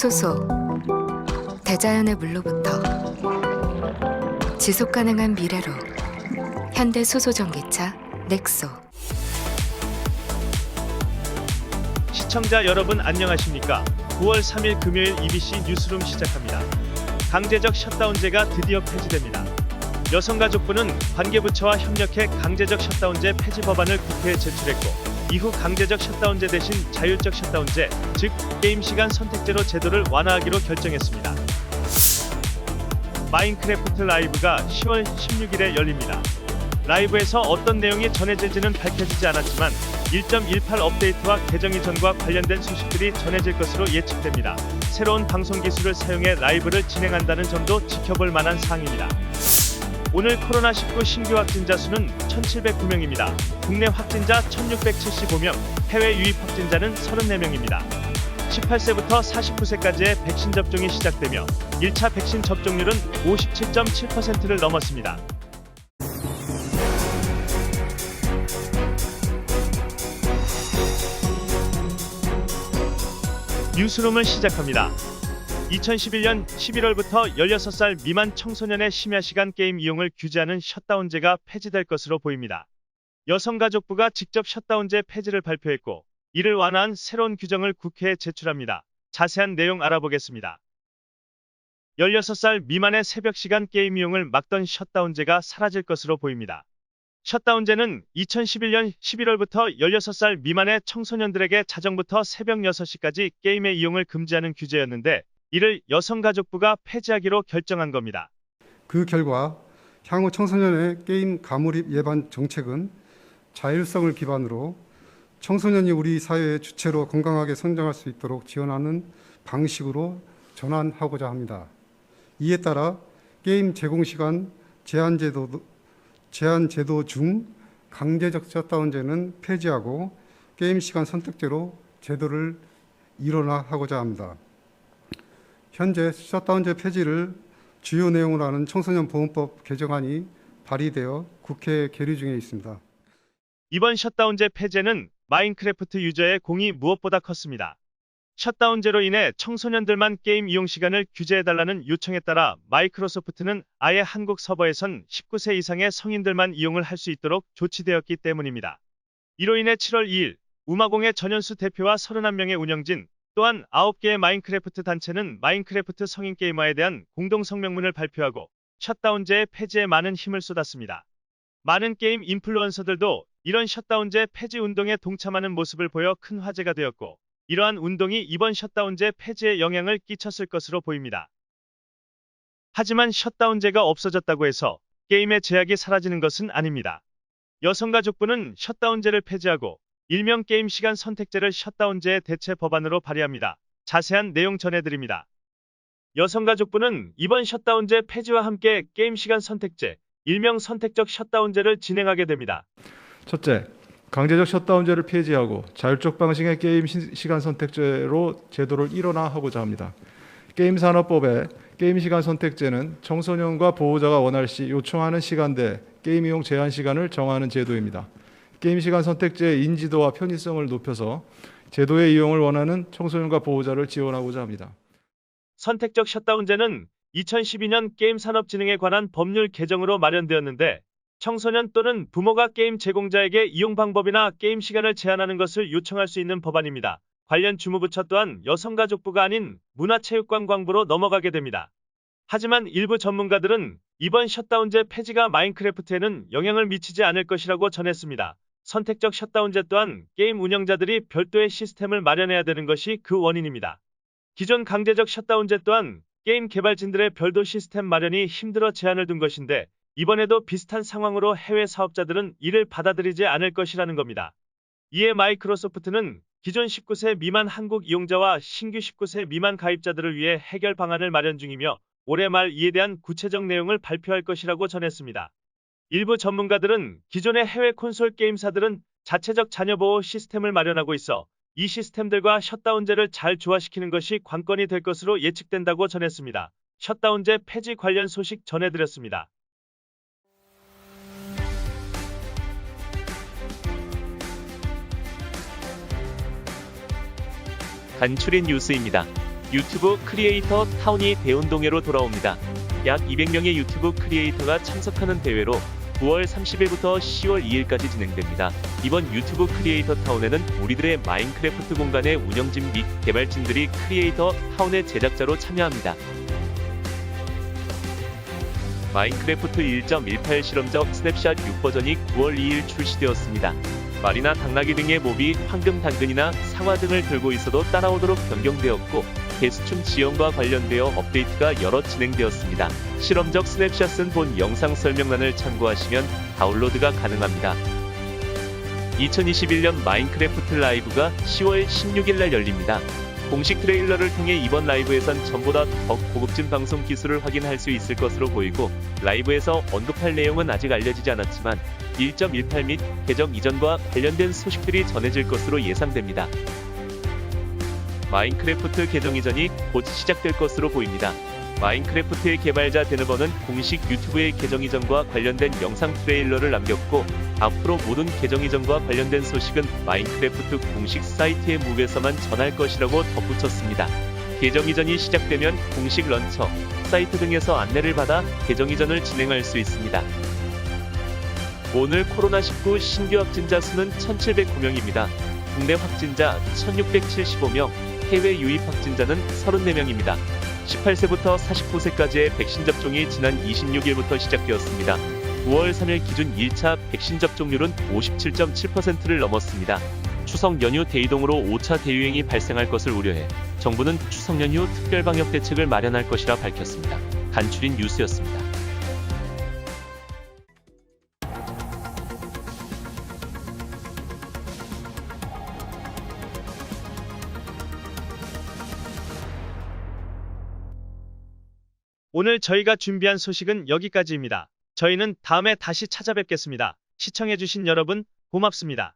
수소 대자연의 물로부터 지속 가능한 미래로 현대 수소 전기차 넥소 시청자 여러분 안녕하십니까? 9월 3일 금요일 EBC 뉴스룸 시작합니다. 강제적 셧다운제가 드디어 폐지됩니다. 여성가족부는 관계부처와 협력해 강제적 셧다운제 폐지 법안을 국회에 제출했고 이후 강제적 셧다운제 대신 자율적 셧다운제, 즉 게임 시간 선택제로 제도를 완화하기로 결정했습니다. 마인크래프트 라이브가 10월 16일에 열립니다. 라이브에서 어떤 내용이 전해질지는 밝혀지지 않았지만 1.18 업데이트와 계정 이전과 관련된 소식들이 전해질 것으로 예측됩니다. 새로운 방송 기술을 사용해 라이브를 진행한다는 점도 지켜볼 만한 사항입니다. 오늘 코로나19 신규 확진자 수는 1,709명입니다. 국내 확진자 1,675명, 해외 유입 확진자는 34명입니다. 18세부터 49세까지의 백신 접종이 시작되며 1차 백신 접종률은 57.7%를 넘었습니다. 뉴스룸을 시작합니다. 2011년 11월부터 16살 미만 청소년의 심야 시간 게임 이용을 규제하는 셧다운제가 폐지될 것으로 보입니다. 여성가족부가 직접 셧다운제 폐지를 발표했고 이를 완화한 새로운 규정을 국회에 제출합니다. 자세한 내용 알아보겠습니다. 16살 미만의 새벽 시간 게임 이용을 막던 셧다운제가 사라질 것으로 보입니다. 셧다운제는 2011년 11월부터 16살 미만의 청소년들에게 자정부터 새벽 6시까지 게임의 이용을 금지하는 규제였는데 이를 여성가족부가 폐지하기로 결정한 겁니다. 그 결과 향후 청소년의 게임 가몰입 예방 정책은 자율성을 기반으로 청소년이 우리 사회의 주체로 건강하게 성장할 수 있도록 지원하는 방식으로 전환하고자 합니다. 이에 따라 게임 제공 시간 제한 제도 제한 제도 중 강제적 셧다운제는 폐지하고 게임 시간 선택제로 제도를 일원화하고자 합니다. 현재 셧다운제 폐지를 주요 내용으로 하는 청소년 보험법 개정안이 발의되어 국회에 계류 중에 있습니다. 이번 셧다운제 폐지는 마인크래프트 유저의 공이 무엇보다 컸습니다. 셧다운제로 인해 청소년들만 게임 이용 시간을 규제해달라는 요청에 따라 마이크로소프트는 아예 한국 서버에선 19세 이상의 성인들만 이용을 할 수 있도록 조치되었기 때문입니다. 이로 인해 7월 2일 우마공의 전현수 대표와 31명의 운영진 또한 9개의 마인크래프트 단체는 마인크래프트 성인 게이머에 대한 공동 성명문을 발표하고 셧다운제의 폐지에 많은 힘을 쏟았습니다. 많은 게임 인플루언서들도 이런 셧다운제 폐지 운동에 동참하는 모습을 보여 큰 화제가 되었고 이러한 운동이 이번 셧다운제 폐지에 영향을 끼쳤을 것으로 보입니다. 하지만 셧다운제가 없어졌다고 해서 게임의 제약이 사라지는 것은 아닙니다. 여성가족부는 셧다운제를 폐지하고 일명 게임 시간 선택제를 셧다운제의 대체 법안으로 발의합니다. 자세한 내용 전해드립니다. 여성가족부는 이번 셧다운제 폐지와 함께 게임 시간 선택제, 일명 선택적 셧다운제를 진행하게 됩니다. 첫째, 강제적 셧다운제를 폐지하고 자율적 방식의 게임 시- 시간 선택제로 제도를 일원화하고자 합니다. 게임 산업법에 게임 시간 선택제는 청소년과 보호자가 원할 시 요청하는 시간대 게임 이용 제한 시간을 정하는 제도입니다. 게임 시간 선택제의 인지도와 편의성을 높여서 제도의 이용을 원하는 청소년과 보호자를 지원하고자 합니다. 선택적 셧다운제는 2012년 게임 산업 진흥에 관한 법률 개정으로 마련되었는데 청소년 또는 부모가 게임 제공자에게 이용 방법이나 게임 시간을 제한하는 것을 요청할 수 있는 법안입니다. 관련 주무부처 또한 여성가족부가 아닌 문화체육관광부로 넘어가게 됩니다. 하지만 일부 전문가들은 이번 셧다운제 폐지가 마인크래프트에는 영향을 미치지 않을 것이라고 전했습니다. 선택적 셧다운제 또한 게임 운영자들이 별도의 시스템을 마련해야 되는 것이 그 원인입니다. 기존 강제적 셧다운제 또한 게임 개발진들의 별도 시스템 마련이 힘들어 제한을 둔 것인데 이번에도 비슷한 상황으로 해외 사업자들은 이를 받아들이지 않을 것이라는 겁니다. 이에 마이크로소프트는 기존 19세 미만 한국 이용자와 신규 19세 미만 가입자들을 위해 해결 방안을 마련 중이며 올해 말 이에 대한 구체적 내용을 발표할 것이라고 전했습니다. 일부 전문가들은 기존의 해외 콘솔 게임사들은 자체적 자녀 보호 시스템을 마련하고 있어 이 시스템들과 셧다운제를 잘 조화시키는 것이 관건이 될 것으로 예측된다고 전했습니다. 셧다운제 폐지 관련 소식 전해드렸습니다. 간추린 뉴스입니다. 유튜브 크리에이터 타운이 대운동회로 돌아옵니다. 약 200명의 유튜브 크리에이터가 참석하는 대회로 9월 30일부터 10월 2일까지 진행됩니다. 이번 유튜브 크리에이터 타운에는 우리들의 마인크래프트 공간의 운영진 및 개발진들이 크리에이터 타운의 제작자로 참여합니다. 마인크래프트 1.18 실험적 스냅샷 6버전이 9월 2일 출시되었습니다. 말이나 당나귀 등의 몹이 황금 당근이나 상화 등을 들고 있어도 따라오도록 변경되었고 개수춤 지원과 관련되어 업데이트가 여러 진행되었습니다. 실험적 스냅샷은 본 영상 설명란을 참고하시면 다운로드가 가능합니다. 2021년 마인크래프트 라이브가 10월 16일 날 열립니다. 공식 트레일러를 통해 이번 라이브에선 전보다 더 고급진 방송 기술을 확인할 수 있을 것으로 보이고 라이브에서 언급할 내용은 아직 알려지지 않았지만 1.18 및 개정 이전과 관련된 소식들이 전해질 것으로 예상됩니다. 마인크래프트 개정 이전이 곧 시작될 것으로 보입니다. 마인크래프트의 개발자 데너버는 공식 유튜브의 개정 이전과 관련된 영상 트레일러를 남겼고 앞으로 모든 개정 이전과 관련된 소식은 마인크래프트 공식 사이트의 무에서만 전할 것이라고 덧붙였습니다. 개정 이전이 시작되면 공식 런처, 사이트 등에서 안내를 받아 개정 이전을 진행할 수 있습니다. 오늘 코로나19 신규 확진자 수는 1,709명입니다. 국내 확진자 1,675명, 해외 유입 확진자는 34명입니다. 18세부터 49세까지의 백신 접종이 지난 26일부터 시작되었습니다. 9월 3일 기준 1차 백신 접종률은 57.7%를 넘었습니다. 추석 연휴 대이동으로 5차 대유행이 발생할 것을 우려해 정부는 추석 연휴 특별 방역 대책을 마련할 것이라 밝혔습니다. 간추린 뉴스였습니다. 오늘 저희가 준비한 소식은 여기까지입니다. 저희는 다음에 다시 찾아뵙겠습니다. 시청해주신 여러분 고맙습니다.